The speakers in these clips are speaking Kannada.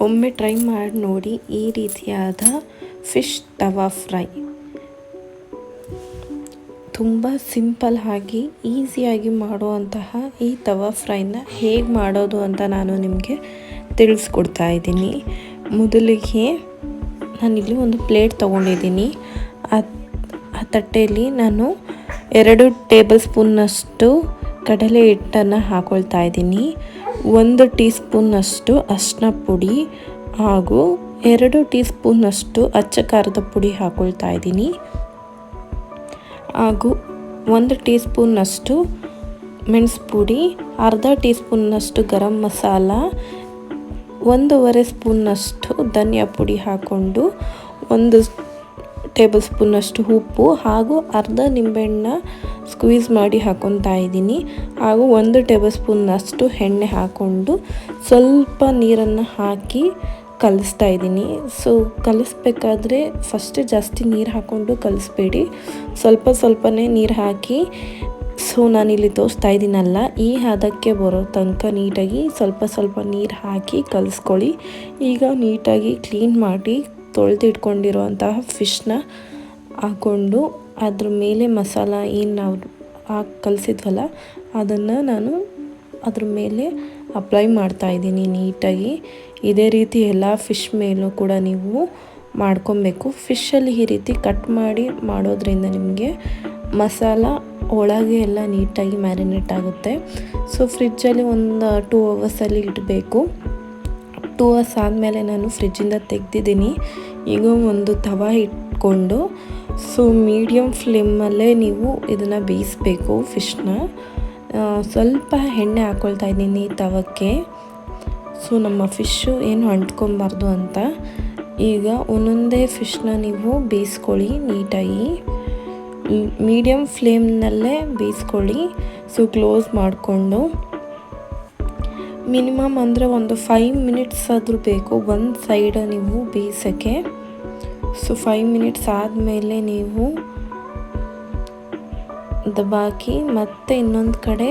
ಒಮ್ಮೆ ಟ್ರೈ ಮಾಡಿ ನೋಡಿ, ಈ ರೀತಿಯಾದ ಫಿಶ್ ತವಾ ಫ್ರೈ. ತುಂಬ ಸಿಂಪಲ್ ಆಗಿ ಈಸಿಯಾಗಿ ಮಾಡುವಂತಹ ಈ ತವಾ ಫ್ರೈನ ಹೇಗೆ ಮಾಡೋದು ಅಂತ ನಾನು ನಿಮಗೆ ತಿಳಿಸ್ಕೊಡ್ತಾ ಇದ್ದೀನಿ. ಮೊದಲಿಗೆ ನಾನಿಲ್ಲಿ ಒಂದು ಪ್ಲೇಟ್ ತೊಗೊಂಡಿದ್ದೀನಿ. ಆ ತಟ್ಟೆಯಲ್ಲಿ ನಾನು ಎರಡು ಟೇಬಲ್ ಸ್ಪೂನ್ನಷ್ಟು ಕಡಲೆ ಹಿಟ್ಟನ್ನು ಹಾಕೊಳ್ತಾ ಇದ್ದೀನಿ. ಒಂದು ಟೀ ಸ್ಪೂನ್ನಷ್ಟು ಅರಿಶಿನ ಪುಡಿ ಹಾಗೂ ಎರಡು ಟೀ ಸ್ಪೂನ್ನಷ್ಟು ಅಚ್ಚ ಖಾರದ ಪುಡಿ ಹಾಕೊಳ್ತಾ ಇದ್ದೀನಿ. ಹಾಗೂ ಒಂದು ಟೀ ಸ್ಪೂನ್ನಷ್ಟು ಮೆಣಸು ಪುಡಿ, ಅರ್ಧ ಟೀ ಸ್ಪೂನ್ನಷ್ಟು ಗರಂ ಮಸಾಲ, ಒಂದೂವರೆ ಸ್ಪೂನ್ನಷ್ಟು ಧನಿಯಾ ಪುಡಿ ಹಾಕ್ಕೊಂಡು ಒಂದು ಟೇಬಲ್ ಸ್ಪೂನ್ನಷ್ಟು ಉಪ್ಪು ಹಾಗೂ ಅರ್ಧ ನಿಂಬೆಹಣ್ಣ ಸ್ಕ್ವೀಸ್ ಮಾಡಿ ಹಾಕೊತಾ ಇದ್ದೀನಿ. ಹಾಗೂ ಒಂದು ಟೇಬಲ್ ಸ್ಪೂನ್ನಷ್ಟು ಎಣ್ಣೆ ಹಾಕ್ಕೊಂಡು ಸ್ವಲ್ಪ ನೀರನ್ನು ಹಾಕಿ ಕಲಿಸ್ತಾ ಇದ್ದೀನಿ. ಸೊ ಕಲಿಸ್ಬೇಕಾದ್ರೆ ಫಸ್ಟ್ ಜಾಸ್ತಿ ನೀರು ಹಾಕ್ಕೊಂಡು ಕಲಿಸ್ಬೇಡಿ. ಸ್ವಲ್ಪ ಸ್ವಲ್ಪನೇ ನೀರು ಹಾಕಿ ಸೊ ನಾನಿಲ್ಲಿ ತೋರಿಸ್ತಾ ಇದ್ದೀನಲ್ಲ, ಈ ಹದಕ್ಕೆ ಬರೋ ತನಕ ನೀಟಾಗಿ ಸ್ವಲ್ಪ ಸ್ವಲ್ಪ ನೀರು ಹಾಕಿ ಕಲಿಸ್ಕೊಳ್ಳಿ. ಈಗ ನೀಟಾಗಿ ಕ್ಲೀನ್ ಮಾಡಿ ತೊಳೆದಿಟ್ಕೊಂಡಿರುವಂತಹ ಫಿಶ್ನ ಹಾಕ್ಕೊಂಡು ಅದ್ರ ಮೇಲೆ ಮಸಾಲ ಏನು ನಾವು ಹಾಕಿ ಕಲಿಸಿದ್ವಲ್ಲ, ಅದನ್ನು ನಾನು ಅದ್ರ ಮೇಲೆ ಅಪ್ಲೈ ಮಾಡ್ತಾ ಇದ್ದೀನಿ ನೀಟಾಗಿ. ಇದೇ ರೀತಿ ಎಲ್ಲ ಫಿಶ್ ಮೇಲೂ ಕೂಡ ನೀವು ಮಾಡ್ಕೊಬೇಕು. ಫಿಶಲ್ಲಿ ಈ ರೀತಿ ಕಟ್ ಮಾಡಿ ಮಾಡೋದ್ರಿಂದ ನಿಮಗೆ ಮಸಾಲ ಒಳಗೆ ಎಲ್ಲ ನೀಟಾಗಿ ಮ್ಯಾರಿನೇಟ್ ಆಗುತ್ತೆ. ಸೊ ಫ್ರಿಜ್ಜಲ್ಲಿ ಒಂದು ಟೂ ಅವರ್ಸಲ್ಲಿ ಇಡಬೇಕು. ಟೂ ಅವರ್ಸ್ ಆದಮೇಲೆ ನಾನು ಫ್ರಿಜ್ಜಿಂದ ತೆಗೆದಿದ್ದೀನಿ. ಈಗ ಒಂದು ತವ ಇಟ್ಕೊಂಡು ಸೊ ಮೀಡಿಯಮ್ ಫ್ಲೇಮಲ್ಲೇ ನೀವು ಇದನ್ನು ಬೇಯಿಸಬೇಕು ಫಿಶ್ನ ಸ್ವಲ್ಪ ಎಣ್ಣೆ ಹಾಕ್ಕೊಳ್ತಾ ಇದ್ದೀನಿ ತವಕ್ಕೆ. ಸೊ ನಮ್ಮ ಫಿಶ್ಶು ಏನು ಅಂಟ್ಕೊಬಾರ್ದು ಅಂತ. ಈಗ ಒಂದೊಂದೇ ಫಿಶ್ನ ನೀವು ಬೇಯಿಸ್ಕೊಳ್ಳಿ ನೀಟಾಗಿ. ಮೀಡಿಯಮ್ ಫ್ಲೇಮ್ನಲ್ಲೇ ಬೇಯಿಸ್ಕೊಳ್ಳಿ. ಸೊ ಕ್ಲೋಸ್ ಮಾಡಿಕೊಂಡು. ಮಿನಿಮಮ್ ಅಂದರೆ ಒಂದು ಫೈವ್ ಮಿನಿಟ್ಸ್ ಆದರೂ ಬೇಕು. ಒಂದು ಸೈಡ ನೀವು ಬೇಯಿಸೋಕ್ಕೆ. ಸೊ ಫೈವ್ ಮಿನಿಟ್ಸ್ ಆದಮೇಲೆ ನೀವು ದಬಾಕಿ ಮತ್ತೆ ಇನ್ನೊಂದು ಕಡೆ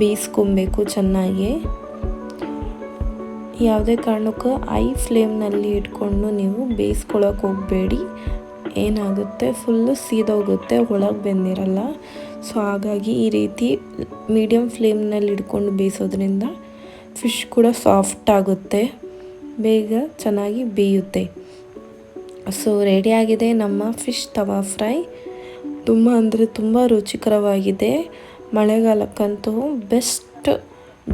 ಬೇಯಿಸ್ಕೊಬೇಕು ಚೆನ್ನಾಗಿ. ಯಾವುದೇ ಕಾರಣಕ್ಕೂ ಐ ಫ್ಲೇಮ್ನಲ್ಲಿ ಇಟ್ಕೊಂಡು ನೀವು ಬೇಯಿಸ್ಕೊಳಕ್ಕೆ ಹೋಗಬೇಡಿ. ಏನಾಗುತ್ತೆ? ಫುಲ್ಲು ಸೀದೋಗುತ್ತೆ, ಒಳಗೆ ಬೆಂದಿರಲ್ಲ. ಸೊ ಹಾಗಾಗಿ ಈ ರೀತಿ ಮೀಡಿಯಮ್ ಫ್ಲೇಮ್ನಲ್ಲಿ ಇಟ್ಕೊಂಡು ಬೇಯಿಸೋದ್ರಿಂದ ಫಿಶ್ ಕೂಡ ಸಾಫ್ಟ್ ಆಗುತ್ತೆ, ಬೇಗ ಚೆನ್ನಾಗಿ ಬೇಯುತ್ತೆ. ಸೊ ರೆಡಿಯಾಗಿದೆ ನಮ್ಮ ಫಿಶ್ ತವಾ ಫ್ರೈ ತುಂಬ ಅಂದರೆ ತುಂಬ ರುಚಿಕರವಾಗಿದೆ. ಮಳೆಗಾಲಕ್ಕಂತೂ ಬೆಸ್ಟ್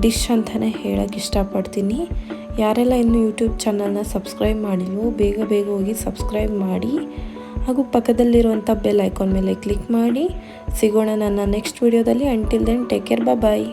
ಡಿಶ್ ಅಂತಲೇ ಹೇಳೋಕ್ಕೆ ಇಷ್ಟಪಡ್ತೀನಿ. ಯಾರೆಲ್ಲ ಇನ್ನೂ ಯೂಟ್ಯೂಬ್ ಚಾನಲ್ನ ಸಬ್ಸ್ಕ್ರೈಬ್ ಮಾಡಿಲ್ವೋ, ಬೇಗ ಬೇಗ ಹೋಗಿ ಸಬ್ಸ್ಕ್ರೈಬ್ ಮಾಡಿ. ಹಾಗೂ ಪಕ್ಕದಲ್ಲಿರುವಂಥ ಬೆಲ್ ಐಕಾನ್ ಮೇಲೆ ಕ್ಲಿಕ್ ಮಾಡಿ. ಸಿಗೋಣ ನನ್ನ ನೆಕ್ಸ್ಟ್ ವೀಡಿಯೋದಲ್ಲಿ until then take care bye